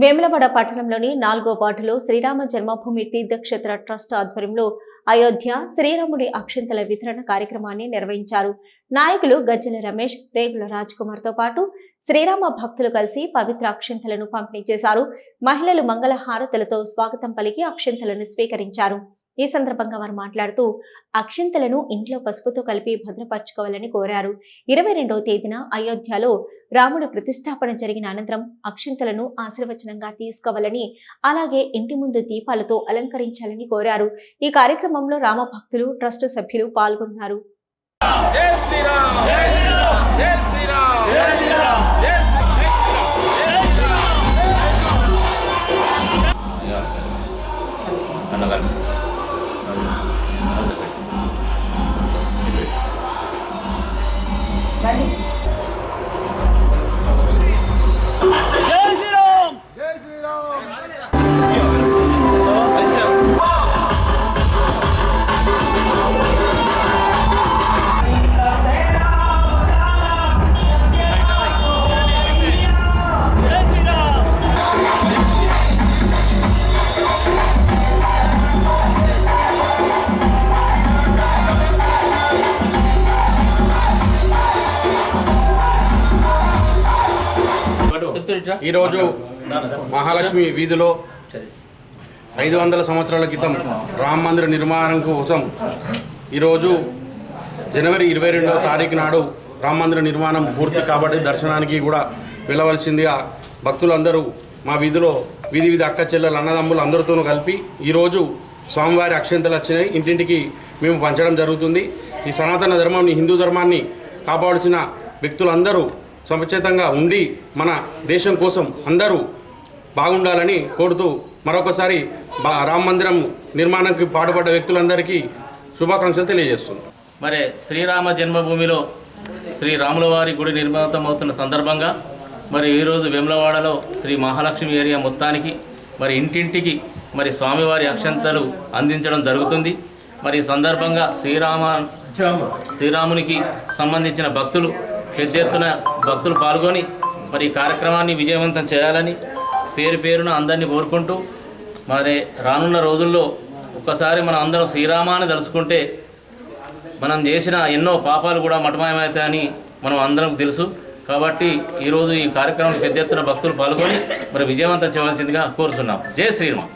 వేములవాడ పట్టణంలోని నాలుగో వార్డులో శ్రీరామ జన్మభూమి తీర్థక్షేత్ర ట్రస్ట్ ఆధ్వర్యంలో అయోధ్య శ్రీరాముడి అక్షంతల వితరణ కార్యక్రమాన్ని నిర్వహించారు. నాయకులు గజ్జల రమేష్ రేగుల రాజ్తో పాటు శ్రీరామ భక్తులు కలిసి పవిత్ర అక్షంతలను పంపిణీ చేశారు. మహిళలు మంగళ హారతులతో స్వాగతం పలికి అక్షంతలను స్వీకరించారు. ఈ సందర్భంగా వారు మాట్లాడుతూ అక్షింతలను ఇంట్లో పసుపుతో కలిపి భద్రపరచుకోవాలని కోరారు. ఇరవై రెండవ తేదీన అయోధ్యలో రాముడు ప్రతిష్టాపన జరిగిన అనంతరం అక్షింతలను ఆశీర్వచనంగా తీసుకోవాలని అలాగే ఇంటి ముందు దీపాలతో అలంకరించాలని కోరారు. ఈ కార్యక్రమంలో రామ భక్తులు ట్రస్ట్ సభ్యులు పాల్గొన్నారు. జై శ్రీరామ్! జై శ్రీరామ్! జై శ్రీరామ్! జై శ్రీరామ్! జై శ్రీరామ్! అన్నగారు ఈరోజు మహాలక్ష్మి వీధిలో ఐదు వందల సంవత్సరాల క్రితం రామ మందిర నిర్మాణం కోసం ఈరోజు జనవరి ఇరవై రెండవ తారీఖు నాడు రామ మందిర నిర్మాణం పూర్తి కాబట్టి దర్శనానికి కూడా వెళ్ళవలసిందిగా భక్తులందరూ మా వీధిలో వీధి వీధి అక్క చెల్లెలు అన్నదమ్ములు అందరితోనూ కలిపి ఈరోజు స్వామివారి అక్షంతలు వచ్చినాయి. ఇంటింటికి మేము పంచడం జరుగుతుంది. ఈ సనాతన ధర్మాన్ని హిందూ ధర్మాన్ని కాపాడుచిన వ్యక్తులందరూ సముచితంగా ఉండి మన దేశం కోసం అందరూ బాగుండాలని కోరుతూ మరొకసారి బా రామ మందిరం నిర్మాణానికి పాటుపడ్డ వ్యక్తులందరికీ శుభాకాంక్షలు తెలియజేస్తుంది మరి శ్రీరామ జన్మభూమిలో శ్రీ రాముల వారి గుడి నిర్మితమవుతున్న సందర్భంగా మరి ఈరోజు వెమ్లవాడలో శ్రీ మహాలక్ష్మి ఏరియా మొత్తానికి మరి ఇంటింటికి మరి స్వామివారి అక్షంతలు అందించడం జరుగుతుంది. మరి ఈ సందర్భంగా శ్రీరామ శ్రీరామునికి సంబంధించిన భక్తులు పెద్ద ఎత్తున భక్తులు పాల్గొని మరి ఈ కార్యక్రమాన్ని విజయవంతం చేయాలని పేరు పేరున అందరినీ కోరుకుంటూ మరి రానున్న రోజుల్లో ఒక్కసారి మనం అందరం శ్రీరామాన్ని తలుచుకుంటే మనం చేసిన ఎన్నో పాపాలు కూడా మటమాయమవుతాయని మనం అందరం తెలుసు. కాబట్టి ఈరోజు ఈ కార్యక్రమం పెద్ద ఎత్తున భక్తులు పాల్గొని మరి విజయవంతం చేయవలసిందిగా కోరుతున్నాం జై శ్రీరామ్.